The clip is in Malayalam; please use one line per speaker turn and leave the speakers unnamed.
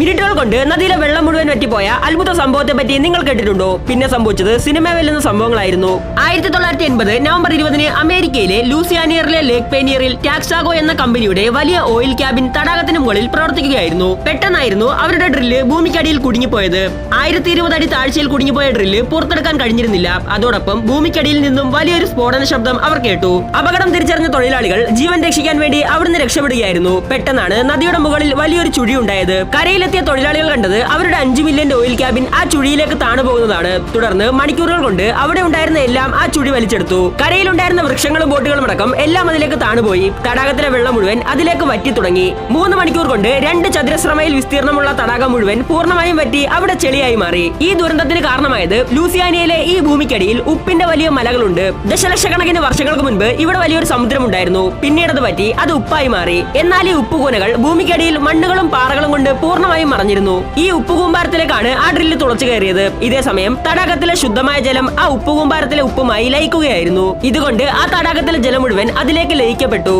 മിനിറ്റുകൾ കൊണ്ട് നദിയിലെ വെള്ളം മുഴുവൻ വറ്റിപ്പോയ അത്ഭുത സംഭവത്തെ പറ്റി നിങ്ങൾ കേട്ടിട്ടുണ്ടോ? പിന്നെ സംഭവിച്ചത് സിനിമ വെല്ലുന്ന സംഭവങ്ങളായിരുന്നു. ആയിരത്തി തൊള്ളായിരത്തി എൺപത് നവംബർ ഇരുപതിന് അമേരിക്കയിലെ ലൂസിയാനിയറിലെ ലേക്ക് പേനിയറിൽ ടാക്സാഗോ എന്ന കമ്പനിയുടെ വലിയ ഓയിൽ ക്യാബിൻ തടാകത്തിന് മുകളിൽ പ്രവർത്തിക്കുകയായിരുന്നു. പെട്ടെന്നായിരുന്നു അവരുടെ ഡ്രില്ല് ഭൂമിക്കടിയിൽ കുടുങ്ങിപ്പോയത്. ആയിരത്തി ഇരുപത് അടി താഴ്ചയിൽ കുടുങ്ങിപ്പോയ ഡ്രില്ല് പുറത്തെടുക്കാൻ കഴിഞ്ഞിരുന്നില്ല. അതോടൊപ്പം ഭൂമിക്കടിയിൽ നിന്നും വലിയൊരു സ്ഫോടന ശബ്ദം അവർ കേട്ടു. അപകടം തിരിച്ചറിഞ്ഞ തൊഴിലാളികൾ ജീവൻ രക്ഷിക്കാൻ വേണ്ടി അവിടുന്ന് രക്ഷപ്പെടുകയായിരുന്നു. പെട്ടെന്നാണ് നദിയുടെ മുകളിൽ വലിയൊരു ചുഴി ഉണ്ടായത്. കരയിലെത്തിയ തൊഴിലാളികൾ കണ്ടത് അവരുടെ അഞ്ചു മില്യന്റെ ഓയിൽ ക്യാബിൻ ആ ചുഴിയിലേക്ക് താണു പോകുന്നതാണ്. തുടർന്ന് മണിക്കൂറുകൾ കൊണ്ട് അവിടെ ഉണ്ടായിരുന്ന എല്ലാം ആ ചുഴി വലിച്ചെടുത്തു. കരയിലുണ്ടായിരുന്ന വൃക്ഷങ്ങളും ബോട്ടുകളും അടക്കം എല്ലാം അതിലേക്ക് താണുപോയി തടാകത്തിലെ വെള്ളം മുഴുവൻ അതിലേക്ക് വറ്റി തുടങ്ങി. മൂന്ന് മണിക്കൂർ കൊണ്ട് രണ്ട് ചതുരശ്രമയിൽ വിസ്തീർണമുള്ള തടാകം മുഴുവൻ പൂർണമായും വറ്റി അവിടെ ചെളിയായി മാറി. ഈ ദുരന്തത്തിന് കാരണമായത് ലൂസിയാനിയയിലെ ഈ ഭൂമിക്കടിയിൽ ഉപ്പിന്റെ വലിയ മലകളുണ്ട്. ദശലക്ഷക്കണക്കിന് വർഷങ്ങൾക്ക് മുൻപ് ഇവിടെ വലിയൊരു സമുദ്രമുണ്ടായിരുന്നു പിന്നീട് അത് പറ്റി അത് ഉപ്പായി മാറി. എന്നാൽ ഈ ഉപ്പുകൂനകൾ ഭൂമിക്കടിയിൽ മണ്ണുകളും പാറകളും കൊണ്ട് പൂർണമായും മറഞ്ഞിരുന്നു. ഈ ഉപ്പുകൂമ്പാരത്തിലേക്കാണ് ആ ഡ്രില്ല് തുളച്ചു കയറിയത്. ഇതേ സമയം തടാകത്തിലെ ശുദ്ധമായ ജലം ആ ഉപ്പുകൂമ്പാരത്തിലെ ഉപ്പുമായി ലയിക്കുകയായിരുന്നു. ഇതുകൊണ്ട് ആ തടാകത്തിലെ ജലം മുഴുവൻ അതിലേക്ക് ലയിക്കപ്പെട്ടു.